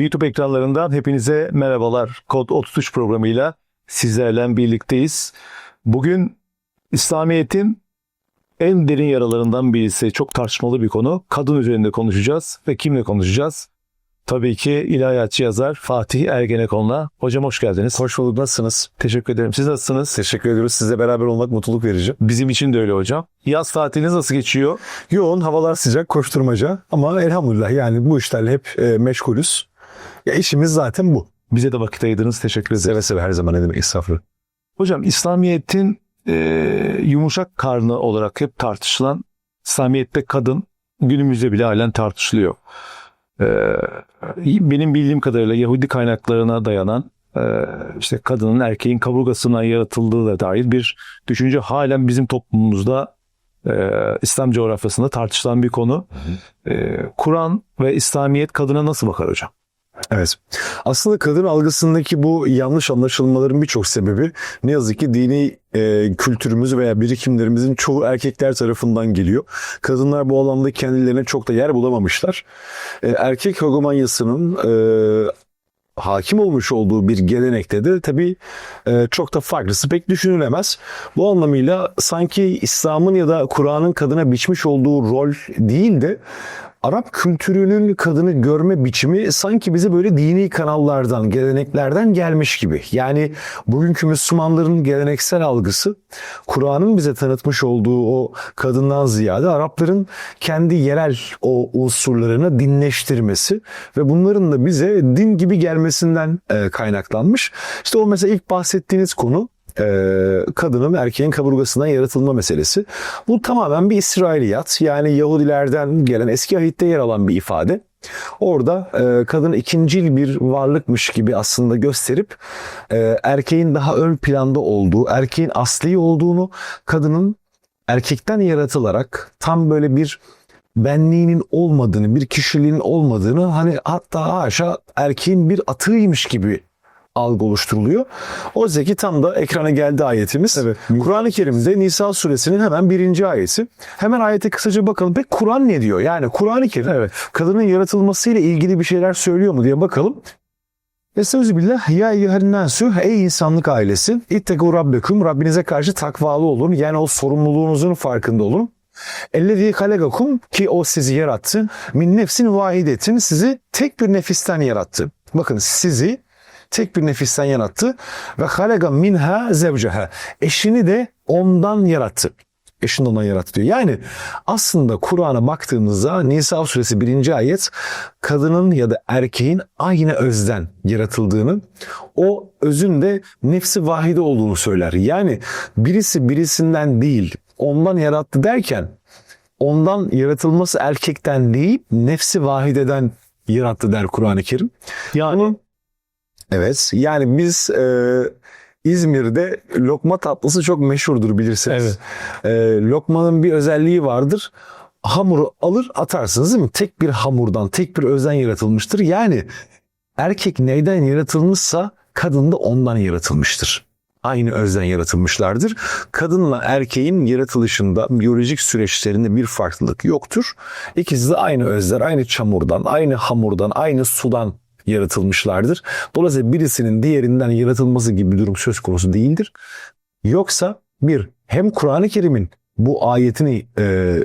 YouTube ekranlarından hepinize merhabalar. Kod 33 programıyla sizlerle birlikteyiz. Bugün İslamiyet'in en derin yaralarından birisi çok tartışmalı bir konu. Kadın üzerinde konuşacağız ve kimle konuşacağız? Tabii ki ilahiyatçı yazar Fatih Ergenekon'la. Hocam hoş geldiniz. Hoş bulduk. Nasılsınız? Teşekkür ederim. Siz nasılsınız? Teşekkür ediyoruz. Sizle beraber olmak mutluluk verici. Bizim için de öyle hocam. Yaz tatiliniz nasıl geçiyor? Yoğun, havalar sıcak, koşturmaca ama elhamdülillah yani bu işlerle hep e, meşgulüz. Ya işimiz zaten bu. Bize de vakit ayırdınız. Teşekkür ederim. Seve seve her zaman ne demek estağfurullah. Hocam İslamiyet'in e, yumuşak karnı olarak hep tartışılan İslamiyet'te kadın günümüzde bile halen tartışılıyor. E, benim bildiğim kadarıyla Yahudi kaynaklarına dayanan e, işte kadının erkeğin kaburgasından yaratıldığı da dair bir düşünce halen bizim toplumumuzda e, İslam coğrafyasında tartışılan bir konu. E, Kur'an ve İslamiyet kadına nasıl bakar hocam? Evet. Aslında kadın algısındaki bu yanlış anlaşılmaların birçok sebebi ne yazık ki dini e, kültürümüz veya birikimlerimizin çoğu erkekler tarafından geliyor. Kadınlar bu alanda kendilerine çok da yer bulamamışlar. E, erkek hegemonyasının e, hakim olmuş olduğu bir gelenekte de tabii e, çok da farklısı pek düşünülemez. Bu anlamıyla sanki İslam'ın ya da Kur'an'ın kadına biçmiş olduğu rol değil de Arap kültürünün kadını görme biçimi sanki bize böyle dini kanallardan, geleneklerden gelmiş gibi. Yani bugünkü Müslümanların geleneksel algısı Kur'an'ın bize tanıtmış olduğu o kadından ziyade Arapların kendi yerel o unsurlarını dinleştirmesi ve bunların da bize din gibi gelmesinden e, kaynaklanmış. İşte o mesela ilk bahsettiğiniz konu kadının ve erkeğin kaburgasından yaratılma meselesi. Bu tamamen bir İsrailiyat yani Yahudilerden gelen eski ahitte yer alan bir ifade. Orada e, kadın ikincil bir varlıkmış gibi aslında gösterip e, erkeğin daha ön planda olduğu, erkeğin asli olduğunu, kadının erkekten yaratılarak tam böyle bir benliğinin olmadığını, bir kişiliğinin olmadığını hani hatta haşa erkeğin bir atığıymış gibi algı oluşturuluyor. Oysa ki tam da ekrana geldi ayetimiz. Evet. Kur'an-ı Kerim'de Nisa suresinin hemen birinci ayeti. Hemen ayete kısaca bakalım. Peki Kur'an ne diyor? Yani Kur'an-ı Kerim Evet. kadının yaratılmasıyla ilgili bir şeyler söylüyor mu diye bakalım. Estağfirullah. Ya eyyühennâsü ey insanlık ailesi ittegû rabbekum Rabbinize karşı takvalı olun. Yani o sorumluluğunuzun farkında olun. Ellezî halegakum ki o sizi yarattı. Min nefsin vahidetin sizi tek bir nefisten yarattı. Bakın sizi tek bir nefisten yarattı. Ve halega minha zevceha. Eşini de ondan yarattı. Eşini ondan yarattı diyor. Yani aslında Kur'an'a baktığımızda Nisa suresi 1. ayet kadının ya da erkeğin aynı özden yaratıldığını, o özün de nefsi vahide olduğunu söyler. Yani birisi birisinden değil, ondan yarattı derken ondan yaratılması erkekten değil, nefsi vahideden yarattı der Kur'an-ı Kerim. Yani Evet. Yani biz e, İzmir'de lokma tatlısı çok meşhurdur bilirsiniz. E, lokmanın bir özelliği vardır. Hamuru alır atarsınız değil mi? Tek bir hamurdan, tek bir özden yaratılmıştır. Yani erkek neyden yaratılmışsa kadın da ondan yaratılmıştır. Aynı özden yaratılmışlardır. Kadınla erkeğin yaratılışında biyolojik süreçlerinde bir farklılık yoktur. İkisi de aynı özler, aynı çamurdan, aynı hamurdan, aynı sudan yaratılmışlardır. Dolayısıyla birisinin diğerinden yaratılması gibi bir durum söz konusu değildir. Yoksa bir hem Kur'an-ı Kerim'in bu ayetini e,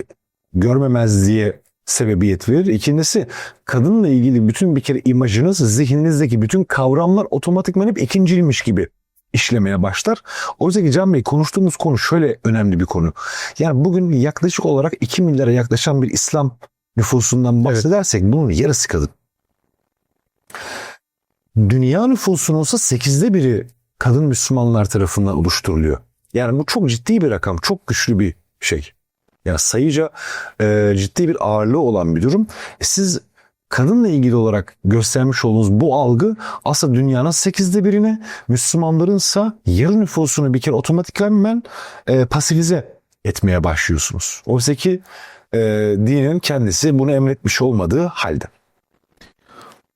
görmemezliğe sebebiyet verir. İkincisi kadınla ilgili bütün bir kere imajınız, zihninizdeki bütün kavramlar otomatikman hep ikincilmiş gibi işlemeye başlar. Oysa ki Can Bey konuştuğumuz konu şöyle önemli bir konu. Yani bugün yaklaşık olarak 2 milyara yaklaşan bir İslam nüfusundan bahsedersek bunun yarısı kadın. Dünya nüfusunun ise 8'de biri kadın Müslümanlar tarafından oluşturuluyor. Yani bu çok ciddi bir rakam, çok güçlü bir şey. Yani sayıca e, ciddi bir ağırlığı olan bir durum. E siz kadınla ilgili olarak göstermiş olduğunuz bu algı aslında dünyanın 8'de birine, Müslümanların ise yarı nüfusunu bir kere otomatikman e, pasifize etmeye başlıyorsunuz. Oysa ki e, dinin kendisi bunu emretmiş olmadığı halde.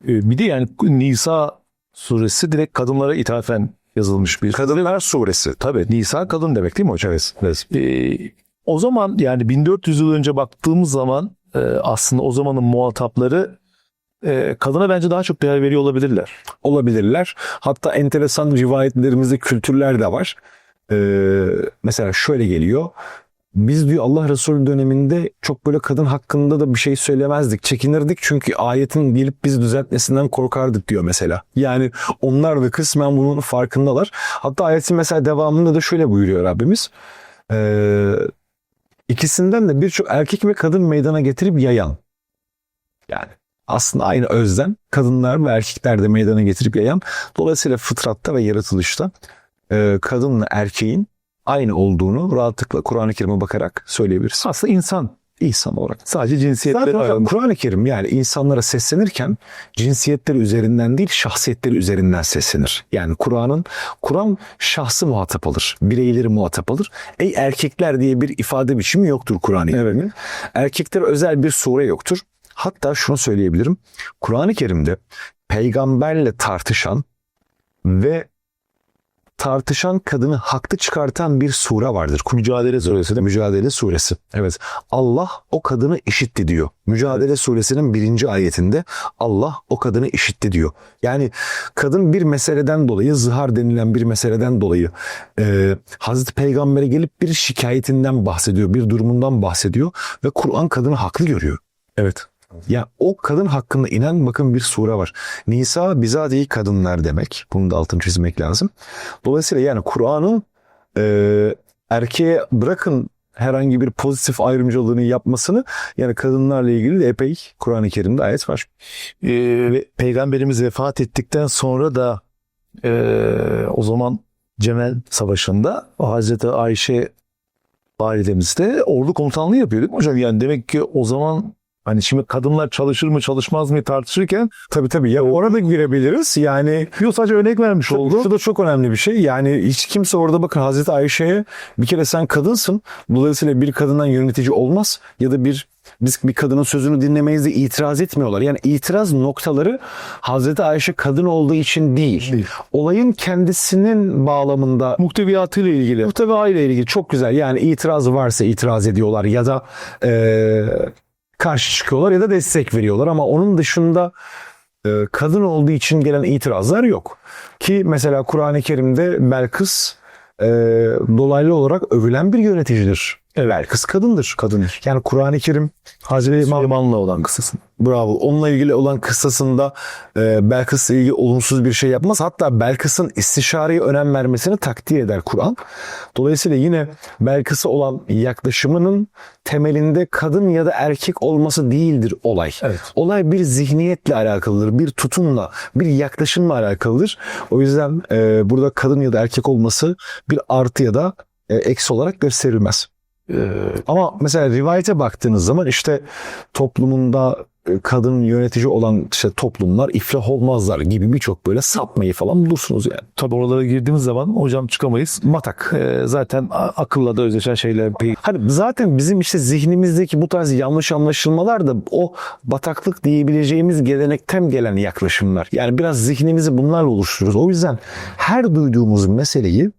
E, bir de yani Nisa suresi direkt kadınlara ithafen yazılmış bir Kadınlar suresi. Tabii Nisa kadın demek değil mi hocam? Evet. Ee, o zaman yani 1400 yıl önce baktığımız zaman e, aslında o zamanın muhatapları e, kadına bence daha çok değer veriyor olabilirler. olabilirler. Hatta enteresan rivayetlerimizde kültürler de var. Ee, mesela şöyle geliyor. Biz diyor Allah Resulü döneminde çok böyle kadın hakkında da bir şey söylemezdik. Çekinirdik çünkü ayetin gelip bizi düzeltmesinden korkardık diyor mesela. Yani onlar da kısmen bunun farkındalar. Hatta ayetin mesela devamında da şöyle buyuruyor Rabbimiz. Ee, ikisinden de birçok erkek ve kadın meydana getirip yayan. Yani aslında aynı özden kadınlar ve erkekler de meydana getirip yayan. Dolayısıyla fıtratta ve yaratılışta e, kadınla erkeğin aynı olduğunu rahatlıkla Kur'an-ı Kerim'e bakarak söyleyebiliriz. Aslında insan. İnsan olarak. Sadece cinsiyetleri Zaten hocam. Kur'an-ı Kerim yani insanlara seslenirken cinsiyetleri üzerinden değil şahsiyetleri üzerinden seslenir. Yani Kur'an'ın Kur'an şahsı muhatap alır. Bireyleri muhatap alır. Ey erkekler diye bir ifade biçimi yoktur Kur'an-ı Kerim'in. Erkeklere özel bir sure yoktur. Hatta şunu söyleyebilirim. Kur'an-ı Kerim'de peygamberle tartışan ve tartışan kadını haklı çıkartan bir sure vardır. Mücadele suresi mi? Mücadele suresi. Evet. Allah o kadını işitti diyor. Mücadele suresinin birinci ayetinde Allah o kadını işitti diyor. Yani kadın bir meseleden dolayı zihar denilen bir meseleden dolayı e, Hazreti Peygamber'e gelip bir şikayetinden bahsediyor. Bir durumundan bahsediyor ve Kur'an kadını haklı görüyor. Evet. Ya o kadın hakkında inen bakın bir sure var. Nisa bizatihi kadınlar demek. Bunu da altını çizmek lazım. Dolayısıyla yani Kur'an'ın e, erkeğe bırakın herhangi bir pozitif ayrımcılığını yapmasını yani kadınlarla ilgili de epey Kur'an-ı Kerim'de ayet var. Ee, ve Peygamberimiz vefat ettikten sonra da e, o zaman Cemel Savaşı'nda Hazreti Ayşe validemiz de ordu komutanlığı yapıyor değil mi hocam? Yani demek ki o zaman hani şimdi kadınlar çalışır mı çalışmaz mı tartışırken Tabii tabii ya orada girebiliriz. Yani yok sadece örnek vermiş oldu. Şu da çok önemli bir şey. Yani hiç kimse orada bakın Hazreti Ayşe'ye bir kere sen kadınsın. Dolayısıyla bir kadından yönetici olmaz ya da bir biz bir kadının sözünü dinlemeyiz de itiraz etmiyorlar. Yani itiraz noktaları Hazreti Ayşe kadın olduğu için değil. Değil. Olayın kendisinin bağlamında Muhteviyatıyla ilgili. Muhteva ile ilgili çok güzel. Yani itiraz varsa itiraz ediyorlar ya da eee, karşı çıkıyorlar ya da destek veriyorlar ama onun dışında e, kadın olduğu için gelen itirazlar yok. Ki mesela Kur'an-ı Kerim'de Belkıs e, dolaylı olarak övülen bir yöneticidir. Belkıs kadındır. Kadındır. Yani Kur'an-ı Kerim Hazreti Süleyman'la olan kısasın. Bravo. Onunla ilgili olan kıssasında e, Belkıs'la ilgili olumsuz bir şey yapmaz. Hatta Belkıs'ın istişareye önem vermesini takdir eder Kur'an. Dolayısıyla yine Belkıs'a olan yaklaşımının temelinde kadın ya da erkek olması değildir olay. Evet. Olay bir zihniyetle alakalıdır, bir tutumla, bir yaklaşımla alakalıdır. O yüzden e, burada kadın ya da erkek olması bir artı ya da e, eksi olarak gösterilmez. Ama mesela rivayete baktığınız zaman işte toplumunda kadın yönetici olan işte toplumlar iflah olmazlar gibi birçok böyle sapmayı falan bulursunuz yani. tabii oralara girdiğimiz zaman hocam çıkamayız. Matak. Ee, zaten akılla da özdeşen şeyler Hani zaten bizim işte zihnimizdeki bu tarz yanlış anlaşılmalar da o bataklık diyebileceğimiz gelenekten gelen yaklaşımlar. Yani biraz zihnimizi bunlarla oluşturuyoruz. O yüzden her duyduğumuz meseleyi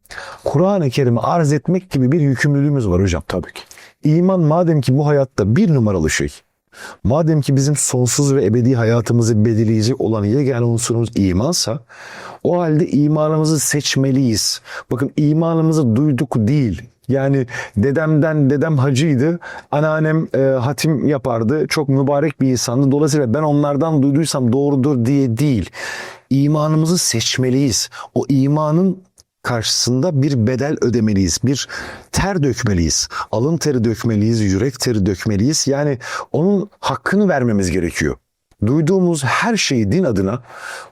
Kur'an-ı Kerim'e arz etmek gibi bir yükümlülüğümüz var hocam. Tabii ki. İman madem ki bu hayatta bir numaralı şey. Madem ki bizim sonsuz ve ebedi hayatımızı belirleyecek olan yegane unsurumuz imansa o halde imanımızı seçmeliyiz. Bakın imanımızı duyduk değil. Yani dedemden dedem hacıydı. Anneannem e, hatim yapardı. Çok mübarek bir insandı. Dolayısıyla ben onlardan duyduysam doğrudur diye değil. İmanımızı seçmeliyiz. O imanın karşısında bir bedel ödemeliyiz. Bir ter dökmeliyiz. Alın teri dökmeliyiz, yürek teri dökmeliyiz. Yani onun hakkını vermemiz gerekiyor. Duyduğumuz her şeyi din adına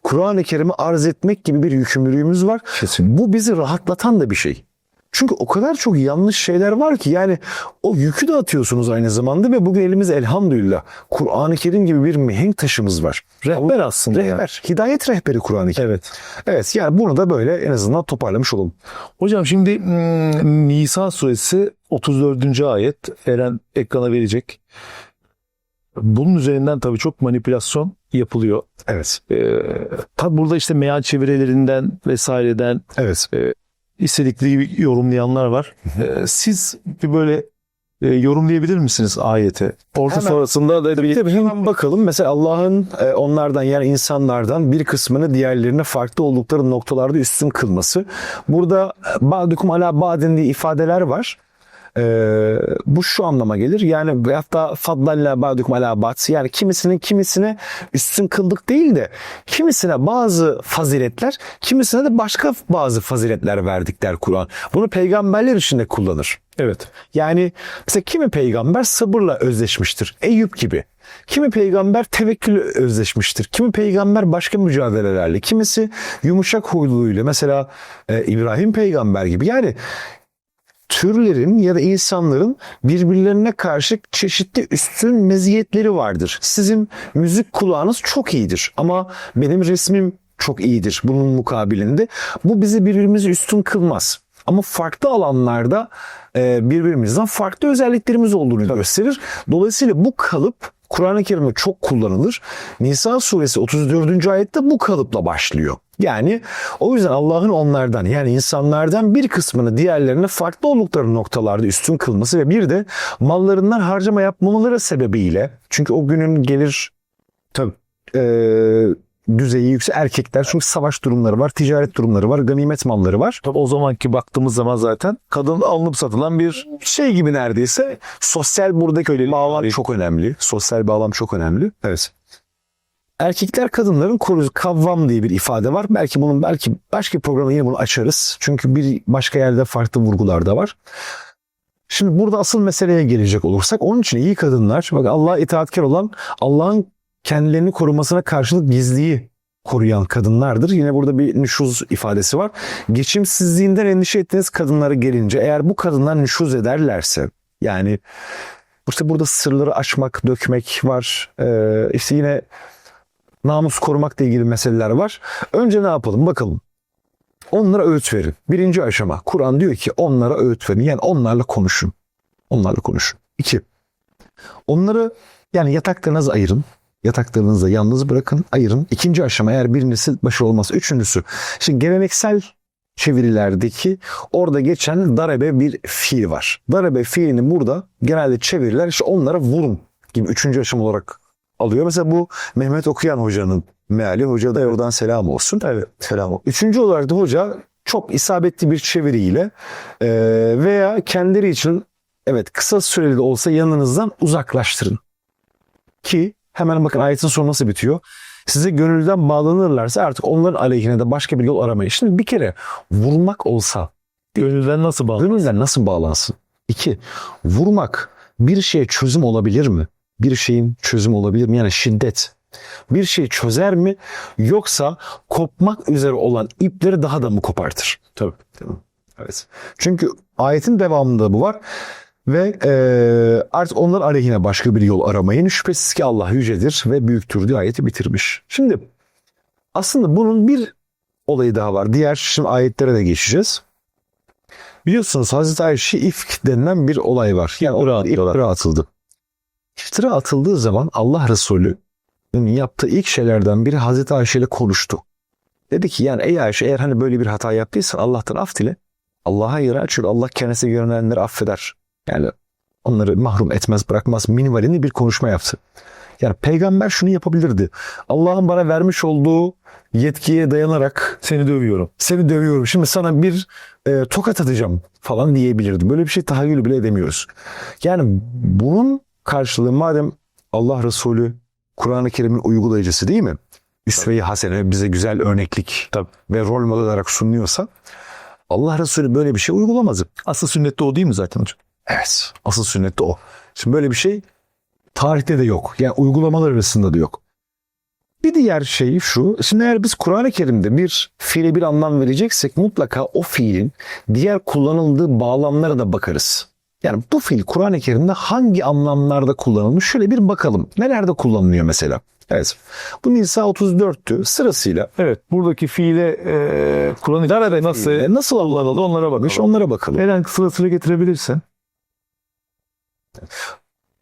Kur'an-ı Kerim'e arz etmek gibi bir yükümlülüğümüz var. Kesin. Bu bizi rahatlatan da bir şey. Çünkü o kadar çok yanlış şeyler var ki yani o yükü de atıyorsunuz aynı zamanda ve bugün elimizde elhamdülillah Kur'an-ı Kerim gibi bir mihenk taşımız var. rehber aslında. yani. Rehber, hidayet rehberi Kur'an-ı Kerim. Evet. Evet yani bunu da böyle en azından toparlamış olalım. Hocam şimdi hmm, Nisa suresi 34. ayet Eren ekrana verecek. Bunun üzerinden tabii çok manipülasyon yapılıyor. Evet. Ee, tabii burada işte meal çevirelerinden vesaireden Evet. İstedikleri gibi yorumlayanlar var. Ee, siz bir böyle e, yorumlayabilir misiniz ayeti? Orta Hemen. sonrasında da bir Tabii hemen bakalım. Mesela Allah'ın e, onlardan yani insanlardan bir kısmını diğerlerine farklı oldukları noktalarda üstün kılması. Burada ba'dukum ala ba'din diye ifadeler var. Ee, bu şu anlama gelir. Yani hatta faddalla ba'dukum ala ba'd. Yani kimisinin kimisine üstün kıldık değil de kimisine bazı faziletler, kimisine de başka bazı faziletler verdik der Kur'an. Bunu peygamberler için de kullanır. evet. Yani mesela kimi peygamber sabırla özleşmiştir. Eyüp gibi. Kimi peygamber tevekkül özleşmiştir. Kimi peygamber başka mücadelelerle. Kimisi yumuşak huyluyla. Mesela e, İbrahim peygamber gibi. Yani türlerin ya da insanların birbirlerine karşı çeşitli üstün meziyetleri vardır. Sizin müzik kulağınız çok iyidir ama benim resmim çok iyidir bunun mukabilinde. Bu bizi birbirimizi üstün kılmaz. Ama farklı alanlarda e, birbirimizden farklı özelliklerimiz olduğunu gösterir. Dolayısıyla bu kalıp Kur'an-ı Kerim'de çok kullanılır. Nisa suresi 34. ayette bu kalıpla başlıyor. Yani o yüzden Allah'ın onlardan yani insanlardan bir kısmını diğerlerine farklı oldukları noktalarda üstün kılması ve bir de mallarından harcama yapmamaları sebebiyle çünkü o günün gelir tabii eee, düzeyi yüksek erkekler çünkü savaş durumları var, ticaret durumları var, ganimet malları var. Tabii o zamanki baktığımız zaman zaten kadın alınıp satılan bir Şey gibi neredeyse sosyal buradaki öyle bağlam çok önemli. Sosyal bağlam çok önemli. Evet. Erkekler kadınların korucu kavvam diye bir ifade var. Belki bunun belki başka bir programda yine bunu açarız. Çünkü bir başka yerde farklı vurgular da var. Şimdi burada asıl meseleye gelecek olursak onun için iyi kadınlar bak Allah'a itaatkar olan Allah'ın kendilerini korumasına karşılık gizliyi koruyan kadınlardır. Yine burada bir nüşuz ifadesi var. Geçimsizliğinden endişe ettiğiniz kadınlara gelince eğer bu kadınlar nüşuz ederlerse yani işte burada sırları açmak, dökmek var. Ee, işte yine namus korumakla ilgili meseleler var. Önce ne yapalım bakalım. Onlara öğüt verin. Birinci aşama. Kur'an diyor ki onlara öğüt verin. Yani onlarla konuşun. Onlarla konuşun. İki. Onları yani yataklarınızı ayırın. Yataklarınızı yalnız bırakın, ayırın. İkinci aşama eğer birincisi başarılı olmazsa üçüncüsü. Şimdi geleneksel çevirilerdeki orada geçen darebe bir fiil var. Darebe fiilini burada genelde çeviriler işte onlara vurun gibi üçüncü aşama olarak alıyor. Mesela bu Mehmet Okuyan hocanın meali. Hoca da oradan selam olsun. Evet selam olsun. Üçüncü olarak da hoca çok isabetli bir çeviriyle e, veya kendileri için evet kısa süreli de olsa yanınızdan uzaklaştırın. Ki hemen bakın ayetin sonu nasıl bitiyor? Size gönülden bağlanırlarsa artık onların aleyhine de başka bir yol aramayın. Şimdi bir kere vurmak olsa gönülden nasıl bağlı? gönülden nasıl bağlansın? İki, vurmak bir şeye çözüm olabilir mi? Bir şeyin çözüm olabilir mi? Yani şiddet bir şeyi çözer mi? Yoksa kopmak üzere olan ipleri daha da mı kopartır? Tabii. Evet. Çünkü ayetin devamında bu var. Ve e, artık onlar aleyhine başka bir yol aramayın. Şüphesiz ki Allah yücedir ve büyüktür diye ayeti bitirmiş. Şimdi aslında bunun bir olayı daha var. Diğer şimdi ayetlere de geçeceğiz. Biliyorsunuz Hazreti Ayşe ifk denilen bir olay var. Yani İftira o atıyorlar. iftira atıldı. İftira atıldığı zaman Allah Resulü yaptığı ilk şeylerden biri Hazreti Ayşe ile konuştu. Dedi ki yani ey Ayşe eğer hani böyle bir hata yaptıysan Allah'tan af dile. Allah'a yere açıyor. Allah kendisine yönelenleri affeder. Yani onları mahrum etmez bırakmaz minimalini bir konuşma yaptı. Yani peygamber şunu yapabilirdi. Allah'ın bana vermiş olduğu yetkiye dayanarak Seni dövüyorum. seni dövüyorum. Şimdi sana bir e, tokat atacağım falan diyebilirdi. Böyle bir şey tahayyül bile edemiyoruz. Yani bunun karşılığı madem Allah Resulü Kur'an-ı Kerim'in uygulayıcısı değil mi? Üsve-i hasene bize güzel örneklik Tabii. ve rol model olarak sunuyorsa Allah Resulü böyle bir şey uygulamaz. Asıl sünnette o değil mi zaten hocam? Evet. Asıl sünnet de o. Şimdi böyle bir şey tarihte de yok. Yani uygulamalar arasında da yok. Bir diğer şey şu. Şimdi eğer biz Kur'an-ı Kerim'de bir fiile bir anlam vereceksek mutlaka o fiilin diğer kullanıldığı bağlamlara da bakarız. Yani bu fiil Kur'an-ı Kerim'de hangi anlamlarda kullanılmış? Şöyle bir bakalım. Nelerde kullanılıyor mesela? Evet. Bu Nisa 34'tü. Sırasıyla Evet. Buradaki fiile e, Kerim'de nasıl nasıl kullanıldı onlara bakmış. Onlara bakalım. Neden sırasıyla getirebilirsen.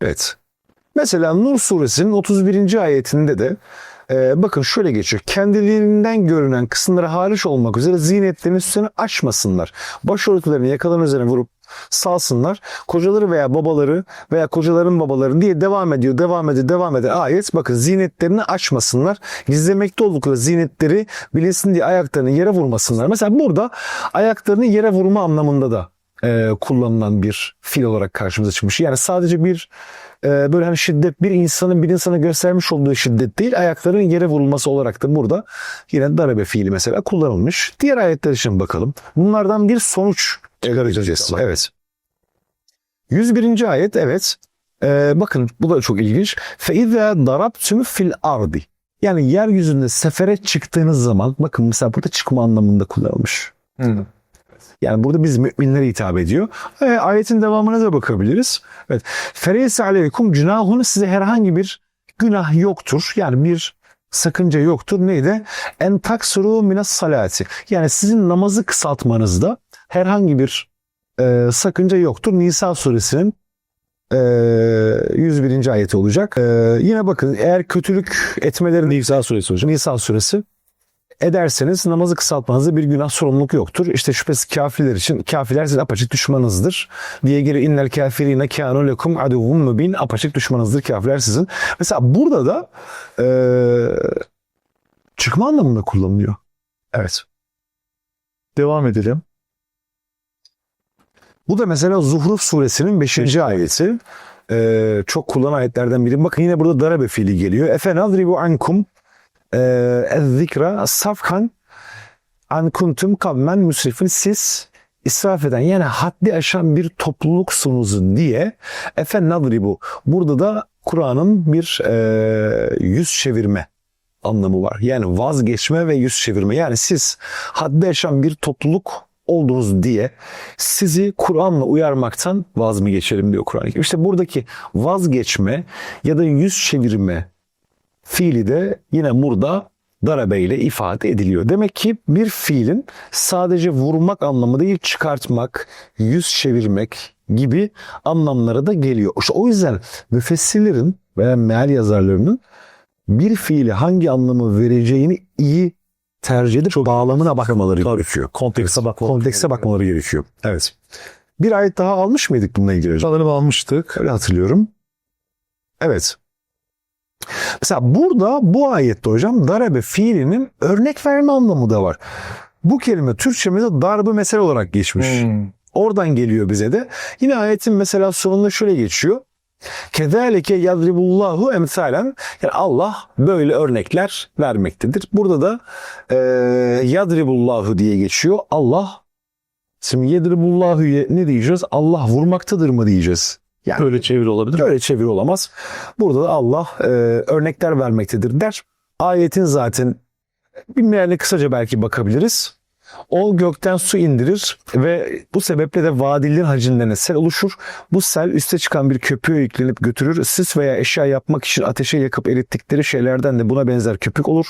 Evet. Mesela Nur suresinin 31. ayetinde de e, bakın şöyle geçiyor. Kendilerinden görünen kısımları hariç olmak üzere zinetlerini üstüne açmasınlar. Başörtülerini yakaların üzerine vurup salsınlar. Kocaları veya babaları veya kocaların babaları diye devam ediyor, devam ediyor, devam eder. Ayet bakın zinetlerini açmasınlar. Gizlemekte oldukları zinetleri bilinsin diye ayaklarını yere vurmasınlar. Mesela burada ayaklarını yere vurma anlamında da e, kullanılan bir fiil olarak karşımıza çıkmış. Yani sadece bir e, böyle hani şiddet bir insanın bir insana göstermiş olduğu şiddet değil ayakların yere vurulması olarak da burada yine darabe fiili mesela kullanılmış. Diğer ayetler için bakalım. Bunlardan bir sonuç çıkaracağız. Evet. 101. ayet evet. E, bakın bu da çok ilginç. فَاِذَا دَرَبْتُمْ fil ardi. Yani yeryüzünde sefere çıktığınız zaman bakın mesela burada çıkma anlamında kullanılmış. Yani burada biz müminlere hitap ediyor. E, ayetin devamına da bakabiliriz. Evet. Fereyse aleykum cünahun size herhangi bir günah yoktur. Yani bir sakınca yoktur. Neydi? En taksuru minas salati. Yani sizin namazı kısaltmanızda herhangi bir e, sakınca yoktur. Nisa suresinin e, 101. ayeti olacak. E, yine bakın eğer kötülük etmelerinde Nisa suresi hocam. Nisa suresi ederseniz namazı kısaltmanızda bir günah sorumluluk yoktur. İşte şüphesiz kafirler için kafirler sizin apaçık düşmanınızdır. Diye geri innel kafirine kânu lekum aduvun mübin apaçık düşmanınızdır kafirler sizin. Mesela burada da eee, çıkma anlamında kullanılıyor. Evet. Devam edelim. Bu da mesela Zuhruf suresinin 5. ayeti. Ee, çok kullanılan ayetlerden biri. Bakın yine burada darabe fiili geliyor. Efe nadribu ankum ezzikra safkan an kuntum kavmen müsrifin siz israf eden yani haddi aşan bir topluluksunuz diye efe nadribu. Burada da Kur'an'ın bir e, yüz çevirme anlamı var. Yani vazgeçme ve yüz çevirme. Yani siz haddi aşan bir topluluk oldunuz diye sizi Kur'an'la uyarmaktan vaz mı geçelim diyor Kerim. İşte buradaki vazgeçme ya da yüz çevirme fiili de yine burada darabe ile ifade ediliyor. Demek ki bir fiilin sadece vurmak anlamı değil çıkartmak, yüz çevirmek gibi anlamlara da geliyor. İşte o yüzden müfessirlerin veya meal yazarlarının bir fiili hangi anlamı vereceğini iyi tercih edip bağlamına bakmaları gerekiyor. Kontekste bakmak. Kontekste bakmaları gerekiyor. Evet. Bir ayet daha almış mıydık bununla ilgili? Sanırım almıştık. Öyle hatırlıyorum. Evet. Mesela burada bu ayette hocam darabe fiilinin örnek verme anlamı da var. Bu kelime Türkçemizde darbı mesele olarak geçmiş. Hmm. Oradan geliyor bize de. Yine ayetin mesela sonunda şöyle geçiyor. Kezalike yadribullahu emsalen. Yani Allah böyle örnekler vermektedir. Burada da e, yadribullahu diye geçiyor. Allah Şimdi yedribullahu ne diyeceğiz? Allah vurmaktadır mı diyeceğiz? Yani Böyle çeviri olabilir. mi? Öyle çeviri olamaz. Burada da Allah e, örnekler vermektedir der. Ayetin zaten bir mealine kısaca belki bakabiliriz. O gökten su indirir ve bu sebeple de vadililerin hacinlerine sel oluşur. Bu sel üste çıkan bir köpüğe yüklenip götürür. Sis veya eşya yapmak için ateşe yakıp erittikleri şeylerden de buna benzer köpük olur.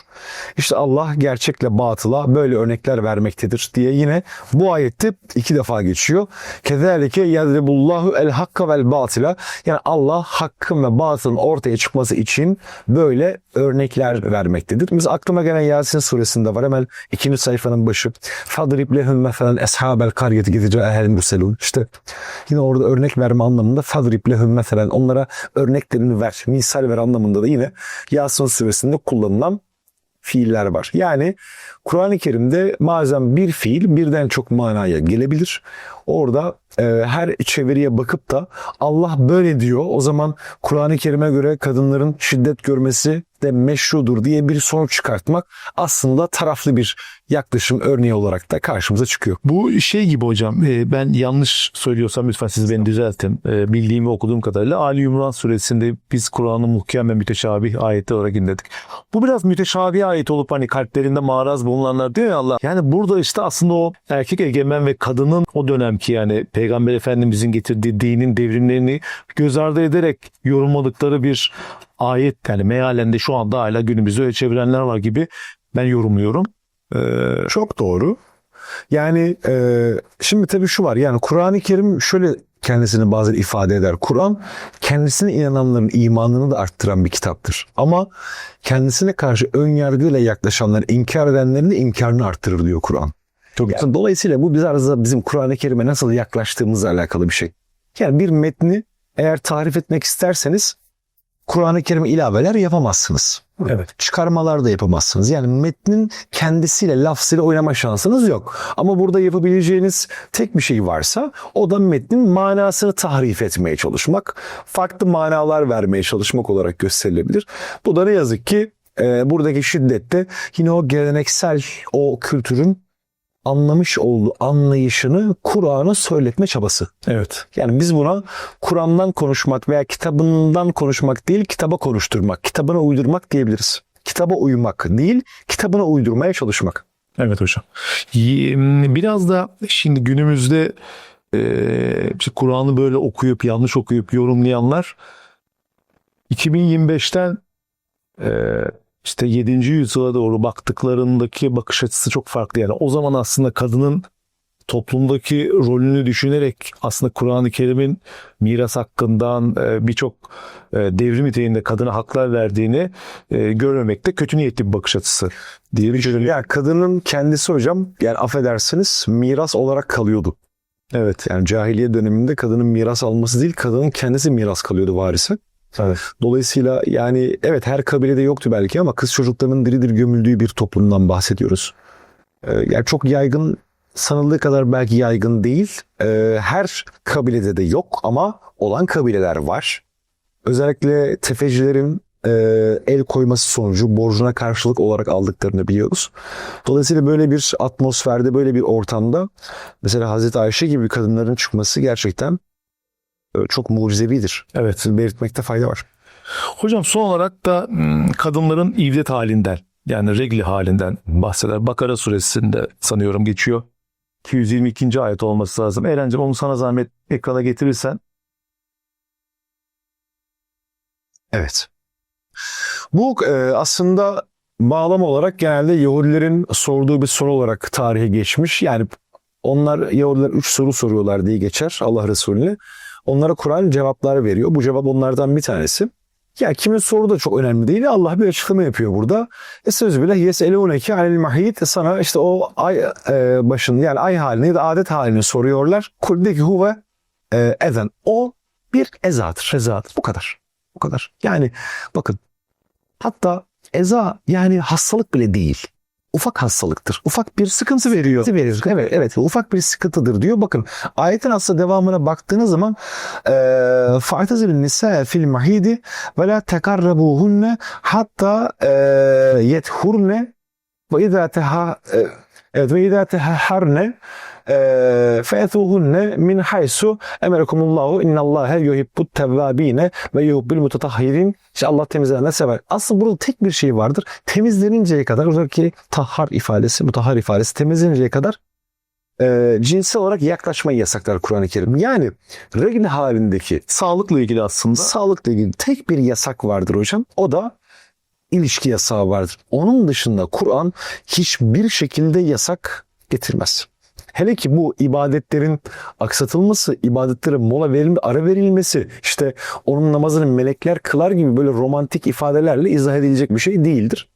İşte Allah gerçekle batıla böyle örnekler vermektedir diye yine bu ayette iki defa geçiyor. Kezalike yadribullahu el hakka vel batila. Yani Allah hakkın ve batılın ortaya çıkması için böyle örnekler vermektedir. Mesela aklıma gelen Yasin suresinde var. Hemen ikinci sayfanın başı. Fadrib lehum meselen eshabel karyeti gidici ehel murselun. İşte yine orada örnek verme anlamında fadrib lehum meselen onlara örneklerini ver, misal ver anlamında da yine Yasin suresinde kullanılan fiiller var. Yani Kur'an-ı Kerim'de bazen bir fiil birden çok manaya gelebilir. Orada e, her çeviriye bakıp da Allah böyle diyor. O zaman Kur'an-ı Kerim'e göre kadınların şiddet görmesi de meşrudur diye bir sonuç çıkartmak aslında taraflı bir yaklaşım örneği olarak da karşımıza çıkıyor. Bu şey gibi hocam e, ben yanlış söylüyorsam lütfen siz beni düzeltin. E, Bildiğim ve okuduğum kadarıyla Ali İmran suresinde biz Kur'an'ın muhkem ve müteşabih ayeti olarak indirdik. Bu biraz müteşabih ayet olup hani kalplerinde maraz bulunanlar diyor ya Allah. Yani burada işte aslında o erkek egemen ve kadının o dönemki yani Peygamber Efendimizin getirdiği dinin devrimlerini göz ardı ederek yorumladıkları bir ayet yani mealende şu anda hala günümüzde öyle çevirenler var gibi ben yorumluyorum. Ee, Çok doğru. Yani e, şimdi tabii şu var yani Kur'an-ı Kerim şöyle kendisini bazen ifade eder. Kur'an kendisine inananların imanını da arttıran bir kitaptır. Ama kendisine karşı ön yargıyla yaklaşanlar, inkar edenlerin de inkarını arttırır diyor Kur'an. Çok Yani dolayısıyla bu biz arada bizim Kur'an-ı Kerim'e nasıl yaklaştığımızla alakalı bir şey. Yani bir metni eğer tarif etmek isterseniz Kur'an-ı Kerim'e ilaveler yapamazsınız. Evet. Çıkarmalar da yapamazsınız. Yani metnin kendisiyle, lafzıyla oynama şansınız yok. Ama burada yapabileceğiniz tek bir şey varsa o da metnin manasını tahrif etmeye çalışmak, farklı manalar vermeye çalışmak olarak gösterilebilir. Bu da ne yazık ki e, buradaki şiddette yine o geleneksel o kültürün anlamış olduğu anlayışını Kur'an'a söyletme çabası. Evet. Yani biz buna Kur'an'dan konuşmak veya kitabından konuşmak değil, kitaba konuşturmak, kitabına uydurmak diyebiliriz. Kitaba uymak değil, kitabına uydurmaya çalışmak. Evet hocam. Biraz da şimdi günümüzde e, işte Kur'an'ı böyle okuyup yanlış okuyup yorumlayanlar 2025'ten e, işte 7. yüzyıla doğru baktıklarındaki bakış açısı çok farklı. Yani o zaman aslında kadının toplumdaki rolünü düşünerek aslında Kur'an-ı Kerim'in miras hakkından e, birçok e, devrim niteliğinde kadına haklar verdiğini e, görmemekte kötü niyetli bir bakış açısı diye düşünüyorum. Ya kadının kendisi hocam yani affedersiniz miras olarak kalıyordu. Evet yani cahiliye döneminde kadının miras alması değil kadının kendisi miras kalıyordu varisi. Evet. Dolayısıyla yani evet her kabilede yoktu belki ama kız çocuklarının diri diri gömüldüğü bir toplumdan bahsediyoruz. Ee, yani çok yaygın sanıldığı kadar belki yaygın değil. Ee, her kabilede de yok ama olan kabileler var. Özellikle tefecilerin e, el koyması sonucu borcuna karşılık olarak aldıklarını biliyoruz. Dolayısıyla böyle bir atmosferde, böyle bir ortamda mesela Hazreti Ayşe gibi kadınların çıkması gerçekten çok mucizevidir. Evet. Belirtmekte fayda var. Hocam son olarak da hmm, kadınların ivdet halinden yani regli halinden bahseder. Bakara suresinde sanıyorum geçiyor. 222. ayet olması lazım. Eren'cim onu sana zahmet ekrana getirirsen. Evet. Bu e, aslında bağlama olarak genelde Yahudilerin sorduğu bir soru olarak tarihe geçmiş. Yani onlar Yahudiler üç soru soruyorlar diye geçer Allah Resulüne. Onlara Kur'an cevaplar veriyor. Bu cevap onlardan bir tanesi. Ya kimin soru da çok önemli değil. Allah bir açıklama yapıyor burada. E söz bile yeselûneke anil mahid sana işte o ay e, başını yani ay halini ya da adet halini soruyorlar. Kul de ki huve e, ezen. O bir ezadır. Ezadır. Bu kadar. Bu kadar. Yani bakın hatta eza yani hastalık bile değil Ufak hastalıktır. Ufak bir sıkıntı veriyor. Verir. Evet, evet. Ufak bir sıkıntıdır diyor. Bakın ayetin aslında devamına baktığınız zaman فَاَعْتَزِلُ النِّسَاءَ fil mahidi ve la tekarrabuhunne hatta e, yethurne ve izâ teha e, evet ve izâ teharne fe'ethuhunne min haysu emerekumullahu innallâhe yuhibbut tevvâbine ve yuhibbul mutatahhirin. İşte Allah temizleyenler sever. Aslında burada tek bir şey vardır. Temizleninceye kadar oradaki tahhar ifadesi, mutahhar ifadesi temizleninceye kadar e, cinsel olarak yaklaşmayı yasaklar Kur'an-ı Kerim. Yani regl halindeki Sağlıkla ilgili aslında. sağlıkla ilgili tek bir yasak vardır hocam. O da ilişki yasağı vardır. Onun dışında Kur'an hiçbir şekilde yasak getirmez. Hele ki bu ibadetlerin aksatılması, ibadetlere mola verilme, ara verilmesi, işte onun namazını melekler kılar gibi böyle romantik ifadelerle izah edilecek bir şey değildir.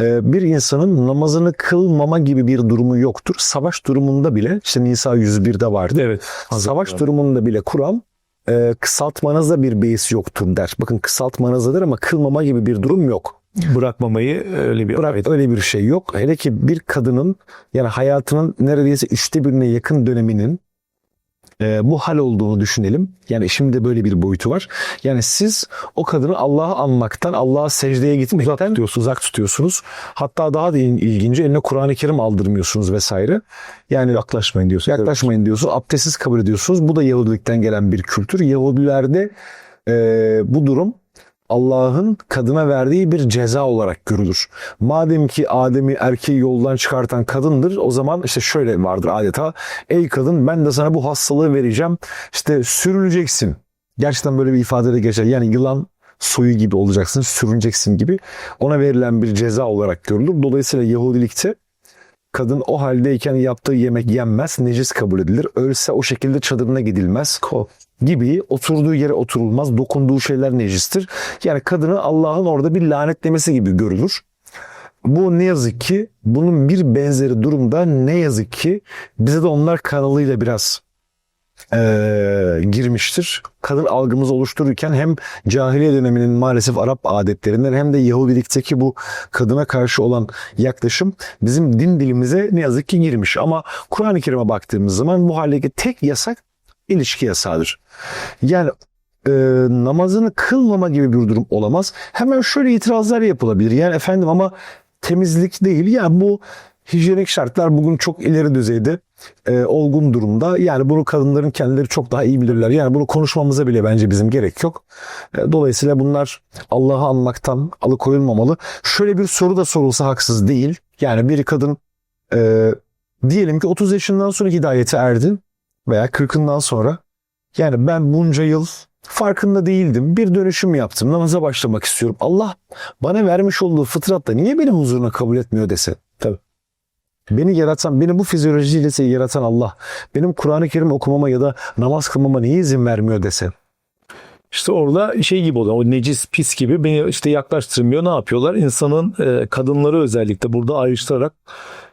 Ee, bir insanın namazını kılmama gibi bir durumu yoktur. Savaş durumunda bile, işte Nisa 101'de vardı. Evet. Savaş durumunda bile Kur'an e, kısaltmanızda bir beis yoktur der. Bakın kısaltmanızdadır ama kılmama gibi bir durum yok. Bırakmamayı öyle bir Evet öyle bir şey yok. Hele ki bir kadının yani hayatının neredeyse üçte birine yakın döneminin e, bu hal olduğunu düşünelim. Yani şimdi böyle bir boyutu var. Yani siz o kadını Allah'ı anmaktan, Allah'a secdeye gitmekten uzak tutuyorsunuz. Uzak tutuyorsunuz. Hatta daha da il- ilginci eline Kur'an-ı Kerim aldırmıyorsunuz vesaire. Yani yaklaşmayın diyorsun. yaklaşmayın diyorsunuz. Abdestsiz kabul ediyorsunuz. Bu da Yahudilikten gelen bir kültür. Yahudilerde e, bu durum Allah'ın kadına verdiği bir ceza olarak görülür. Madem ki Adem'i erkeği yoldan çıkartan kadındır o zaman işte şöyle vardır adeta. Ey kadın ben de sana bu hastalığı vereceğim. İşte sürüneceksin. Gerçekten böyle bir ifade de geçer. Yani yılan soyu gibi olacaksın, sürüneceksin gibi ona verilen bir ceza olarak görülür. Dolayısıyla Yahudilikte kadın o haldeyken yaptığı yemek yenmez, necis kabul edilir. Ölse o şekilde çadırına gidilmez gibi oturduğu yere oturulmaz, dokunduğu şeyler necistir. Yani kadını Allah'ın orada bir lanetlemesi gibi görülür. bu ne yazık ki bunun bir benzeri durumda ne yazık ki bize de onlar kanalıyla biraz eee, girmiştir. Kadın algımızı oluştururken hem cahiliye döneminin maalesef Arap adetlerinden hem de Yahudilikteki bu kadına karşı olan yaklaşım bizim din dilimize ne yazık ki girmiş. Ama Kur'an-ı Kerim'e baktığımız zaman bu haldeki tek yasak ilişki yasağıdır. Yani e, namazını kılmama gibi bir durum olamaz. Hemen şöyle itirazlar yapılabilir. Yani efendim ama temizlik değil. Yani bu hijyenik şartlar bugün çok ileri düzeyde e, olgun durumda. Yani bunu kadınların kendileri çok daha iyi bilirler. Yani bunu konuşmamıza bile bence bizim gerek yok. E, dolayısıyla bunlar Allah'ı anmaktan alıkoyulmamalı. Şöyle bir soru da sorulsa haksız değil. Yani bir kadın e, diyelim ki 30 yaşından sonra hidayete erdin veya 40'ından sonra yani ben bunca yıl farkında değildim. Bir dönüşüm yaptım. Namaza başlamak istiyorum. Allah bana vermiş olduğu fıtratta niye beni huzuruna kabul etmiyor dese. Tabii. Beni yaratan, beni bu fizyolojiyle yaratan Allah, benim Kur'an-ı Kerim okumama ya da namaz kılmama niye izin vermiyor dese. İşte orada şey gibi oluyor. O necis pis gibi beni işte yaklaştırmıyor. Ne yapıyorlar? İnsanın e, kadınları özellikle burada ayrıştırarak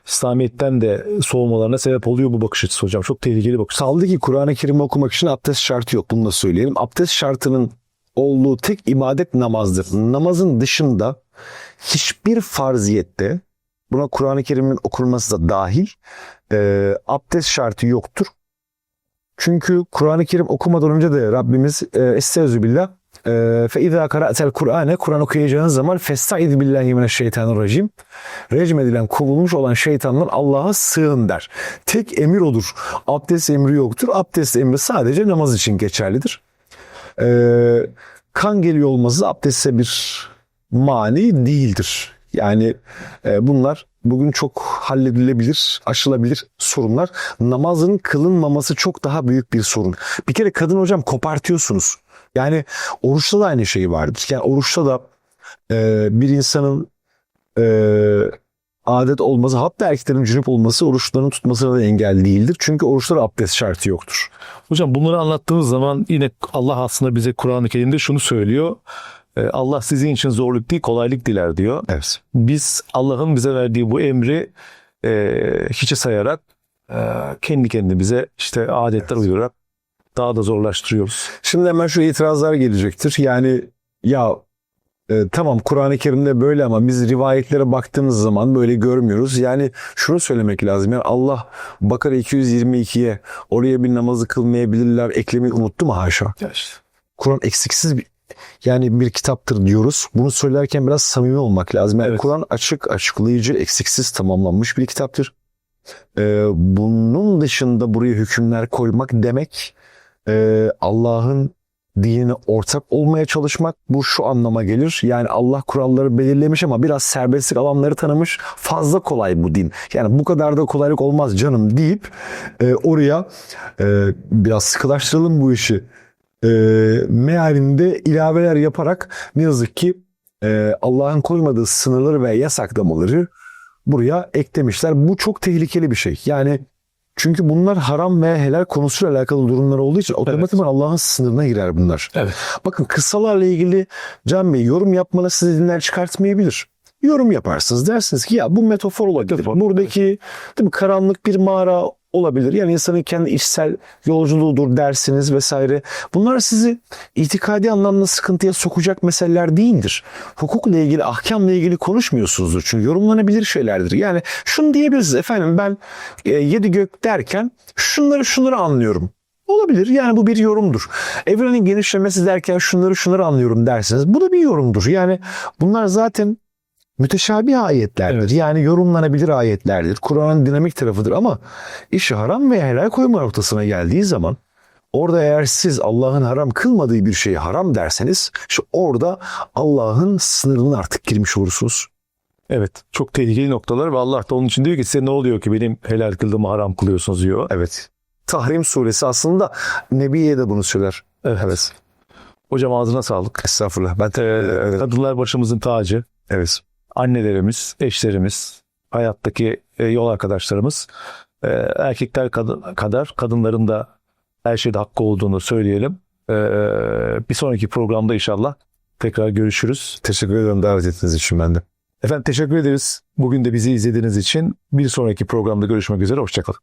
İslamiyet'ten de soğumalarına sebep oluyor bu bakış açısı hocam. Çok tehlikeli bakış. Kaldı ki Kur'an-ı Kerim okumak için abdest şartı yok. Bunu da söyleyelim. Abdest şartının olduğu tek ibadet namazdır. Namazın dışında hiçbir farziyette buna Kur'an-ı Kerim'in okunması da dahil e, abdest şartı yoktur. Çünkü Kur'an-ı Kerim okumadan önce de Rabbimiz e, Estaizu billah izâ kara'tel Kur'ane Kur'an okuyacağınız zaman festaiz billahi mineşşeytanirracim recm edilen kovulmuş olan şeytandan Allah'a sığın der. Tek emir odur. Abdest emri yoktur. Abdest emri sadece namaz için geçerlidir. Ee, kan geliyor olması abdeste bir mani değildir. Yani e, bunlar bugün çok halledilebilir, aşılabilir sorunlar. Namazın kılınmaması çok daha büyük bir sorun. Bir kere kadın hocam kopartıyorsunuz. Yani oruçta da aynı şey vardır. Yani oruçta da e, bir insanın e, adet olması hatta erkeklerin cünüp olması oruçlarını tutmasına da engel değildir. Çünkü oruçlara abdest şartı yoktur. Hocam bunları anlattığımız zaman yine Allah aslında bize Kur'an-ı Kerim'de şunu söylüyor. E, Allah sizin için zorluk değil kolaylık diler diyor. Evet. Biz Allah'ın bize verdiği bu emri e, hiçe sayarak e, kendi kendimize işte adetler uydurarak daha da zorlaştırıyoruz. Şimdi hemen şu itirazlar gelecektir. Yani ya e, tamam Kur'an-ı Kerim'de böyle ama biz rivayetlere baktığımız zaman böyle görmüyoruz. Yani şunu söylemek lazım. Yani Allah Bakara 222'ye oraya bir namazı kılmayabilirler eklemeyi unuttu mu haşa? İşte. Kur'an eksiksiz bir yani bir kitaptır diyoruz. Bunu söylerken biraz samimi olmak lazım. Yani Evet. Kur'an açık, açıklayıcı, eksiksiz tamamlanmış bir kitaptır. Ee, bunun dışında buraya hükümler koymak demek e, Allah'ın dinine ortak olmaya çalışmak bu şu anlama gelir. Yani Allah kuralları belirlemiş ama biraz serbestlik alanları tanımış. Fazla kolay bu din. Yani bu kadar da kolaylık olmaz canım deyip e, oraya e, biraz sıkılaştıralım bu işi e, mealinde ilaveler yaparak ne yazık ki e, Allah'ın koymadığı sınırları ve yasaklamaları buraya eklemişler. Bu çok tehlikeli bir şey. Yani çünkü bunlar haram ve helal konusuyla alakalı durumlar olduğu için otomatikman Allah'ın sınırına girer bunlar. Evet. Bakın kıssalarla ilgili Can Bey yorum yapmanız sizi dinler çıkartmayabilir. Yorum yaparsınız dersiniz ki ya bu metafor olabilir. Metafor, Buradaki değil mi, karanlık bir mağara olabilir. Yani insanın kendi içsel yolculuğudur dersiniz vesaire. Bunlar sizi itikadi anlamda sıkıntıya sokacak meseleler değildir. Hukukla ilgili, ahkamla ilgili konuşmuyorsunuzdur. Çünkü yorumlanabilir şeylerdir. Yani şunu diyebilirsiniz efendim ben e, yedi gök derken şunları şunları anlıyorum. Olabilir. Yani bu bir yorumdur. Evrenin genişlemesi derken şunları şunları anlıyorum dersiniz. Bu da bir yorumdur. Yani bunlar zaten müteşabih ayetlerdir. Evet. Yani yorumlanabilir ayetlerdir. Kur'an'ın dinamik tarafıdır ama işi haram veya helal koyma noktasına geldiği zaman orada eğer siz Allah'ın haram kılmadığı bir şeyi haram derseniz işte orada Allah'ın sınırına artık girmiş olursunuz. Evet. Çok tehlikeli noktalar ve Allah da onun için diyor ki size ne oluyor ki benim helal kıldığımı haram kılıyorsunuz diyor. Evet. Tahrim suresi aslında Nebiye de bunu söyler. Evet. Evet. Hocam ağzına sağlık. Estağfurullah. Ben Ee, evet. Kadınlar başımızın tacı. evet. Annelerimiz, eşlerimiz, hayattaki e, yol arkadaşlarımız, e, erkekler kadar kadınların da her şeyde hakkı olduğunu söyleyelim. E, bir sonraki programda inşallah tekrar görüşürüz. Teşekkür ederim davet ettiğiniz için ben de. Efendim teşekkür ederiz. Bugün de bizi izlediğiniz için bir sonraki programda görüşmek üzere. Hoşçakalın.